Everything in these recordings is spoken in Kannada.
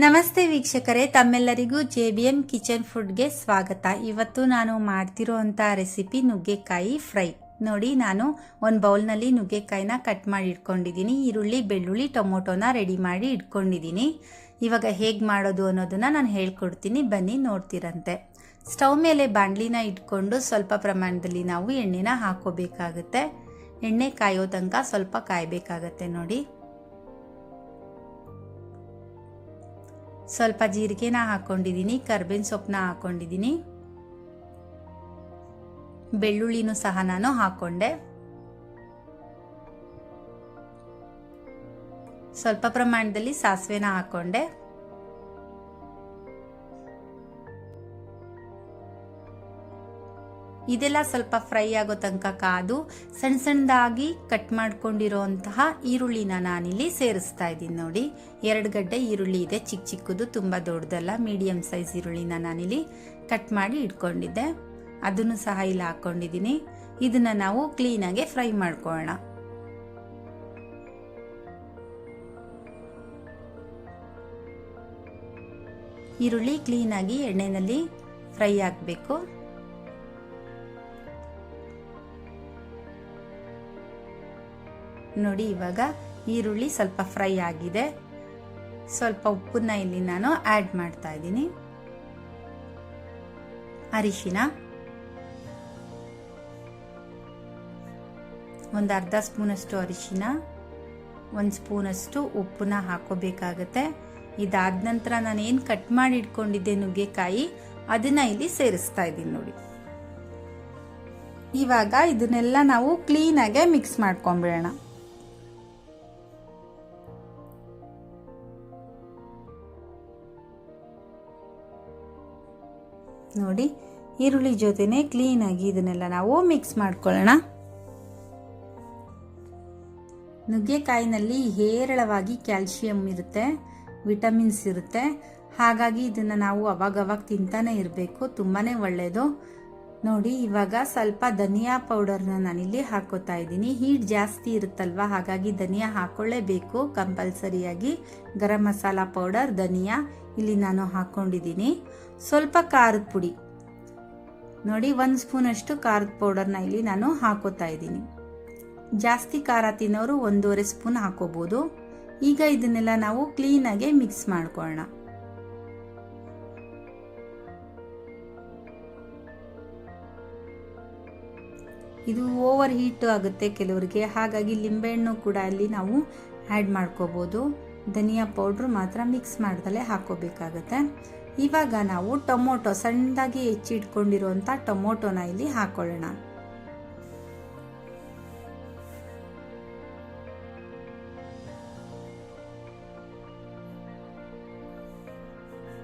ನಮಸ್ತೆ ವೀಕ್ಷಕರೇ, ತಮ್ಮೆಲ್ಲರಿಗೂ ಜೆ ಬಿ ಎಂ ಕಿಚನ್ ಫುಡ್ಗೆ ಸ್ವಾಗತ. ಇವತ್ತು ನಾನು ಮಾಡ್ತಿರೋಂಥ ರೆಸಿಪಿ ನುಗ್ಗೆಕಾಯಿ ಫ್ರೈ. ನೋಡಿ, ನಾನು ಒಂದು ಬೌಲ್ನಲ್ಲಿ ನುಗ್ಗೆಕಾಯಿನ ಕಟ್ ಮಾಡಿ ಇಟ್ಕೊಂಡಿದ್ದೀನಿ. ಈರುಳ್ಳಿ, ಬೆಳ್ಳುಳ್ಳಿ, ಟೊಮೊಟೊನ ರೆಡಿ ಮಾಡಿ ಇಟ್ಕೊಂಡಿದ್ದೀನಿ. ಇವಾಗ ಹೇಗೆ ಮಾಡೋದು ಅನ್ನೋದನ್ನು ನಾನು ಹೇಳ್ಕೊಡ್ತೀನಿ. ಬನ್ನಿ, ನೋಡ್ತಿರಂತೆ. ಸ್ಟವ್ ಮೇಲೆ ಬಾಣಲಿನ ಇಟ್ಕೊಂಡು ಸ್ವಲ್ಪ ಪ್ರಮಾಣದಲ್ಲಿ ನಾವು ಎಣ್ಣೆನ ಹಾಕೋಬೇಕಾಗುತ್ತೆ. ಎಣ್ಣೆ ಕಾಯೋ ತನಕ ಸ್ವಲ್ಪ ಕಾಯಬೇಕಾಗತ್ತೆ ನೋಡಿ. ಸ್ವಲ್ಪ ಜೀರಿಗೆನ ಹಾಕೊಂಡಿದ್ದೀನಿ ಕರ್ಬೇವಿನ ಸೊಪ್ಪನ್ನ ಹಾಕೊಂಡಿದ್ದೀನಿ. ಬೆಳ್ಳುಳ್ಳಿನೂ ಸಹ ನಾನು ಹಾಕೊಂಡೆ. ಸ್ವಲ್ಪ ಪ್ರಮಾಣದಲ್ಲಿ ಸಾಸಿವೆನ ಹಾಕೊಂಡೆ. ಇದೆಲ್ಲ ಸ್ವಲ್ಪ ಫ್ರೈ ಆಗೋ ತನಕ ಕಾದು ಸಣ್ಣ ಸಣ್ಣದಾಗಿ ಕಟ್ ಮಾಡ್ಕೊಂಡಿರೋಂತಹ ಈರುಳ್ಳಿನ ನಾನಿಲ್ಲಿ ಸೇರಿಸ್ತಾ ಇದ್ದೀನಿ ನೋಡಿ. ಎರಡು ಗಡ್ಡೆ ಈರುಳ್ಳಿ ಇದೆ. ಚಿಕ್ಕ ಚಿಕ್ಕದು, ತುಂಬ ದೊಡ್ಡದಲ್ಲ ಮೀಡಿಯಂ ಸೈಜ್ ಈರುಳ್ಳಿನ ನಾನಿಲ್ಲಿ ಕಟ್ ಮಾಡಿ ಇಟ್ಕೊಂಡಿದ್ದೆ. ಅದನ್ನು ಸಹ ಇಲ್ಲಿ ಹಾಕ್ಕೊಂಡಿದ್ದೀನಿ ಇದನ್ನ ನಾವು ಕ್ಲೀನಾಗಿ ಫ್ರೈ ಮಾಡ್ಕೊಳ್ಳೋಣ. ಈರುಳ್ಳಿ ಕ್ಲೀನಾಗಿ ಎಣ್ಣೆಯಲ್ಲಿ ಫ್ರೈ ಆಗಬೇಕು ನೋಡಿ, ಇವಾಗ ಈರುಳ್ಳಿ ಸ್ವಲ್ಪ ಫ್ರೈ ಆಗಿದೆ. ಸ್ವಲ್ಪ ಉಪ್ಪನ್ನ ಇಲ್ಲಿ ನಾನು ಆ್ಯಡ್ ಮಾಡ್ತಾ ಇದ್ದೀನಿ. ಅರಿಶಿನ. ಒಂದು ಅರ್ಧ ಸ್ಪೂನಷ್ಟು ಅರಿಶಿನ, ಒಂದು ಸ್ಪೂನಷ್ಟು ಉಪ್ಪನ್ನ ಹಾಕೋಬೇಕಾಗತ್ತೆ. ಇದಾದ ನಂತರ ನಾನು ಏನು ಕಟ್ ಮಾಡಿ ಇಟ್ಕೊಂಡಿದ್ದೆ ನುಗ್ಗೆಕಾಯಿ, ಅದನ್ನ ಇಲ್ಲಿ ಸೇರಿಸ್ತಾ ಇದ್ದೀನಿ ನೋಡಿ. ಇವಾಗ ಇದನ್ನೆಲ್ಲ ನಾವು ಕ್ಲೀನಾಗೆ ಮಿಕ್ಸ್ ಮಾಡ್ಕೊಂಬಿಡೋಣ. ನೋಡಿ, ಈರುಳ್ಳಿ ಜೊತೆನೆ ಕ್ಲೀನಾಗಿ ಇದನ್ನೆಲ್ಲ ನಾವು ಮಿಕ್ಸ್ ಮಾಡ್ಕೊಳ್ಳೋಣ. ನುಗ್ಗೆಕಾಯಿನಲ್ಲಿ ಹೇರಳವಾಗಿ ಕ್ಯಾಲ್ಶಿಯಂ ಇರುತ್ತೆ ವಿಟಮಿನ್ಸ್ ಇರುತ್ತೆ. ಹಾಗಾಗಿ ಇದನ್ನು ನಾವು ಅವಾಗವಾಗ ತಿಂತಾನೆ ಇರಬೇಕು ತುಂಬಾ ಒಳ್ಳೆಯದು ನೋಡಿ, ಇವಾಗ ಸ್ವಲ್ಪ ಧನಿಯಾ ಪೌಡರ್ನ ನಾನಿಲ್ಲಿ ಹಾಕೋತಾ ಇದ್ದೀನಿ. ಹೀಟ್ ಜಾಸ್ತಿ ಇರುತ್ತಲ್ವ? ಹಾಗಾಗಿ ಧನಿಯಾ ಹಾಕ್ಕೊಳ್ಳೇಬೇಕು ಕಂಪಲ್ಸರಿಯಾಗಿ ಗರಂ ಮಸಾಲ ಪೌಡರ್, ಧನಿಯಾ ಇಲ್ಲಿ ನಾನು ಹಾಕೊಂಡಿದ್ದೀನಿ. ಸ್ವಲ್ಪ ಖಾರದ ಪುಡಿ. ನೋಡಿ, ಒಂದು ಸ್ಪೂನಷ್ಟು ಖಾರದ ಪೌಡರ್ನ ಇಲ್ಲಿ ನಾನು ಹಾಕೋತಾ ಇದ್ದೀನಿ. ಜಾಸ್ತಿ ಖಾರ ತಿನ್ನೋರು ಒಂದೂವರೆ ಸ್ಪೂನ್ ಹಾಕೋಬಹುದು ಈಗ ಇದನ್ನೆಲ್ಲ ನಾವು ಕ್ಲೀನಾಗಿ ಮಿಕ್ಸ್ ಮಾಡ್ಕೊಳ್ಳೋಣ. ಇದು ಓವರ್ ಹೀಟ್ ಆಗುತ್ತೆ ಕೆಲವರಿಗೆ. ಹಾಗಾಗಿ ಲಿಂಬೆಹಣ್ಣು ಕೂಡ ಅಲ್ಲಿ ನಾವು ಆ್ಯಡ್ ಮಾಡ್ಕೋಬೋದು. ಧನಿಯಾ ಪೌಡ್ರ್ ಮಾತ್ರ ಮಿಕ್ಸ್ ಮಾಡ್ದಲೇ ಹಾಕೋಬೇಕಾಗತ್ತೆ ಇವಾಗ ನಾವು ಟೊಮೊಟೊ, ಸಣ್ಣದಾಗಿ ಹೆಚ್ಚಿಟ್ಕೊಂಡಿರುವಂಥ ಟೊಮೊಟೊನ ಇಲ್ಲಿ ಹಾಕೊಳ್ಳೋಣ.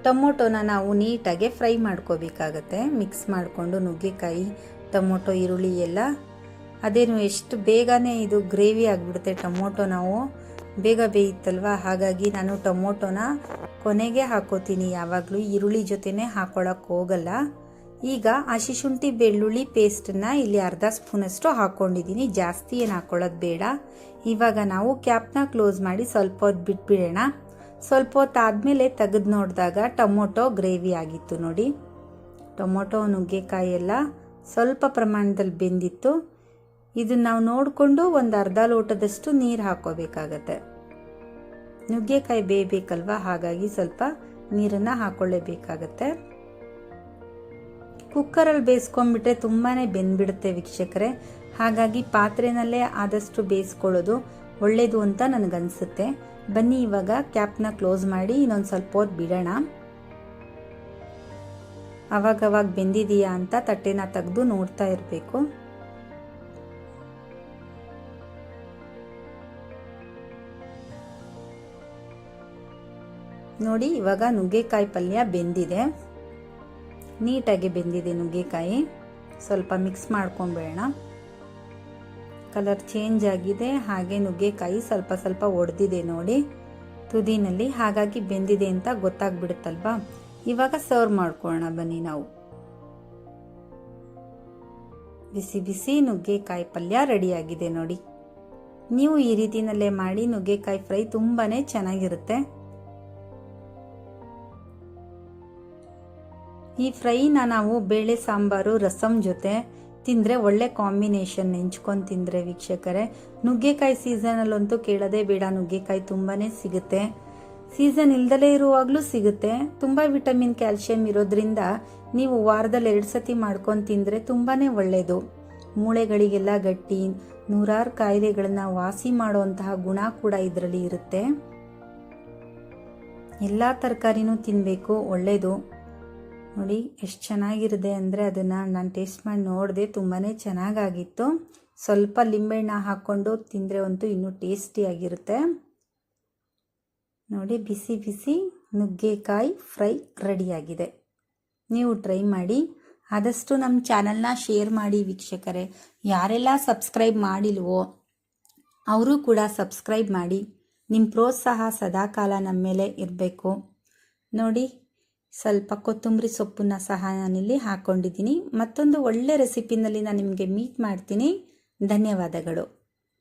ಟೊಮೊಟೊನ ನಾವು ನೀಟಾಗಿ ಫ್ರೈ ಮಾಡ್ಕೋಬೇಕಾಗತ್ತೆ. ಮಿಕ್ಸ್ ಮಾಡಿಕೊಂಡು ನುಗ್ಗೆಕಾಯಿ ಟೊಮೊಟೊ, ಈರುಳ್ಳಿ ಎಲ್ಲ. ಅದೇನು ಎಷ್ಟು ಬೇಗನೆ ಇದು ಗ್ರೇವಿ ಆಗಿಬಿಡುತ್ತೆ ಟೊಮೊಟೊ ನಾವು. ಬೇಗ ಬೇಯುತ್ತಲ್ವ? ಹಾಗಾಗಿ ನಾನು ಟೊಮೊಟೊನ ಕೊನೆಗೆ ಹಾಕೋತೀನಿ. ಯಾವಾಗಲೂ ಈರುಳ್ಳಿ ಜೊತೆನೇ ಹಾಕೊಳಕ್ಕೆ ಹೋಗಲ್ಲ. ಈಗ ಹಸಿ ಶುಂಠಿ ಬೆಳ್ಳುಳ್ಳಿ ಪೇಸ್ಟನ್ನ ಇಲ್ಲಿ ಅರ್ಧ ಸ್ಪೂನಷ್ಟು ಹಾಕ್ಕೊಂಡಿದ್ದೀನಿ ಜಾಸ್ತಿ ಏನು ಹಾಕೊಳ್ಳೋದು ಬೇಡ. ಇವಾಗ ನಾವು ಕ್ಯಾಪ್ನ ಕ್ಲೋಸ್ ಮಾಡಿ ಸ್ವಲ್ಪ ಹೊತ್ತು ಬಿಟ್ಬಿಡೋಣ. ಸ್ವಲ್ಪ ಹೊತ್ತು ಆದಮೇಲೆ ತೆಗೆದು ನೋಡಿದಾಗ ಟೊಮೊಟೊ ಗ್ರೇವಿ ಆಗಿತ್ತು ನೋಡಿ. ಟೊಮೊಟೊ ನುಗ್ಗೆಕಾಯಿ ಎಲ್ಲ ಸ್ವಲ್ಪ ಪ್ರಮಾಣದಲ್ಲಿ ಬೆಂದಿತ್ತು. ಇದನ್ನು ನಾವು ನೋಡಿಕೊಂಡು ಒಂದು ಅರ್ಧ ಲೋಟದಷ್ಟು ನೀರು ಹಾಕೋಬೇಕಾಗತ್ತೆ. ನುಗ್ಗೆಕಾಯಿ ಬೇಯಬೇಕಲ್ವ ಹಾಗಾಗಿ ಸ್ವಲ್ಪ ನೀರನ್ನು ಹಾಕೊಳ್ಳೇಬೇಕಾಗತ್ತೆ. ಕುಕ್ಕರಲ್ಲಿ ಬೇಯಿಸ್ಕೊಂಡ್ಬಿಟ್ರೆ ತುಂಬಾ ಬೆಂದ್ಬಿಡುತ್ತೆ ವೀಕ್ಷಕರೇ. ಹಾಗಾಗಿ ಪಾತ್ರೆನಲ್ಲೇ ಆದಷ್ಟು ಬೇಯಿಸ್ಕೊಳ್ಳೋದು ಒಳ್ಳೆಯದು ಅಂತ ನನಗನ್ಸುತ್ತೆ. ಬನ್ನಿ ಇವಾಗ ಕ್ಯಾಪ್ನ ಕ್ಲೋಸ್ ಮಾಡಿ ಇನ್ನೊಂದು ಸ್ವಲ್ಪ ಹೊತ್ತು ಬಿಡೋಣ. ಅವಾಗವಾಗ ಬೆಂದಿದೆಯಾ ಅಂತ ತಟ್ಟೆನ ತೆಗೆದು ನೋಡ್ತಾ ಇರಬೇಕು. ನೋಡಿ, ಇವಾಗ ನುಗ್ಗೆಕಾಯಿ ಪಲ್ಯ ಬೆಂದಿದೆ. ನೀಟಾಗಿ ಬೆಂದಿದೆ ನುಗ್ಗೆಕಾಯಿ. ಸ್ವಲ್ಪ ಮಿಕ್ಸ್ ಮಾಡ್ಕೊಂಬೇಡ ಕಲರ್ ಚೇಂಜ್ ಆಗಿದೆ, ಹಾಗೆ ನುಗ್ಗೆಕಾಯಿ ಸ್ವಲ್ಪ ಸ್ವಲ್ಪ ಒಡೆದಿದೆ ನೋಡಿ. ತುದಿನಲ್ಲಿ ಹಾಗಾಗಿ ಬೆಂದಿದೆ ಅಂತ ಗೊತ್ತಾಗ್ಬಿಡುತ್ತಲ್ವಾ? ಇವಾಗ ಸರ್ವ್ ಮಾಡ್ಕೊಳ್ಳೋಣ, ಬನ್ನಿ ನಾವು. ಬಿಸಿ ಬಿಸಿ ನುಗ್ಗೆಕಾಯಿ ಪಲ್ಯ ರೆಡಿಯಾಗಿದೆ ನೋಡಿ. ನೀವು ಈ ರೀತಿನಲ್ಲೇ ಮಾಡಿ ನುಗ್ಗೆಕಾಯಿ ಫ್ರೈ ತುಂಬಾ ಚೆನ್ನಾಗಿರುತ್ತೆ. ಈ ಫ್ರೈನ ನಾವು ಬೇಳೆ, ಸಾಂಬಾರು, ರಸಂ ಜೊತೆ ತಿಂದರೆ ಒಳ್ಳೆ ಕಾಂಬಿನೇಷನ್ ನೆಂಚ್ಕೊಂಡು ತಿಂದರೆ ವೀಕ್ಷಕರೇ. ನುಗ್ಗೆಕಾಯಿ ಸೀಸನಲ್ಲಂತೂ ಕೇಳೋದೇ ಬೇಡ, ನುಗ್ಗೆಕಾಯಿ ತುಂಬಾ ಸಿಗುತ್ತೆ. ಸೀಸನ್ ಇಲ್ದಲೇ ಇರುವಾಗಲೂ ಸಿಗುತ್ತೆ. ತುಂಬ ವಿಟಮಿನ್ ಕ್ಯಾಲ್ಸಿಯಂ ಇರೋದ್ರಿಂದ ನೀವು ವಾರದಲ್ಲಿ ಎರಡು ಸತಿ ಮಾಡ್ಕೊಂಡು ತಿಂದರೆ ತುಂಬಾ ಒಳ್ಳೆಯದು ಮೂಳೆಗಳಿಗೆಲ್ಲ ಗಟ್ಟಿ, ನೂರಾರು ಕಾಯಿಲೆಗಳನ್ನ ವಾಸಿ ಮಾಡುವಂತಹ ಗುಣ ಕೂಡ ಇದರಲ್ಲಿ ಇರುತ್ತೆ. ಎಲ್ಲ ತರಕಾರಿನೂ ತಿನ್ನಬೇಕು ಒಳ್ಳೆಯದು ನೋಡಿ, ಎಷ್ಟು ಚೆನ್ನಾಗಿರುತ್ತೆ ಅಂದರೆ ಅದನ್ನು ನಾನು ಟೇಸ್ಟ್ ಮಾಡಿ ನೋಡಿದೆ ತುಂಬಾ ಚೆನ್ನಾಗಾಗಿತ್ತು. ಸ್ವಲ್ಪ ಲಿಂಬೆಹಣ್ಣ ಹಾಕ್ಕೊಂಡು ತಿಂದರೆ ಅಂತೂ ಇನ್ನೂ ಟೇಸ್ಟಿಯಾಗಿರುತ್ತೆ. ನೋಡಿ ಬಿಸಿ ಬಿಸಿ ನುಗ್ಗೆಕಾಯಿ ಫ್ರೈ ರೆಡಿಯಾಗಿದೆ. ನೀವು ಟ್ರೈ ಮಾಡಿ. ಆದಷ್ಟು ನಮ್ಮ ಚಾನಲ್ನ ಶೇರ್ ಮಾಡಿ ವೀಕ್ಷಕರೇ. ಯಾರೆಲ್ಲ ಸಬ್ಸ್ಕ್ರೈಬ್ ಮಾಡಿಲ್ವೋ, ಅವರು ಕೂಡ ಸಬ್ಸ್ಕ್ರೈಬ್ ಮಾಡಿ. ನಿಮ್ಮ ಪ್ರೋತ್ಸಾಹ ಸದಾಕಾಲ ನಮ್ಮ ಮೇಲೆ ಇರಬೇಕು. ನೋಡಿ, ಸ್ವಲ್ಪ ಕೊತ್ತಂಬರಿ ಸೊಪ್ಪನ್ನ ಸಹ ನಾನಿಲ್ಲಿ ಹಾಕ್ಕೊಂಡಿದ್ದೀನಿ ಮತ್ತೊಂದು ಒಳ್ಳೆ ರೆಸಿಪಿನಲ್ಲಿ ನಾನು ನಿಮಗೆ ಮೀಟ್ ಮಾಡ್ತೀನಿ. ಧನ್ಯವಾದಗಳು.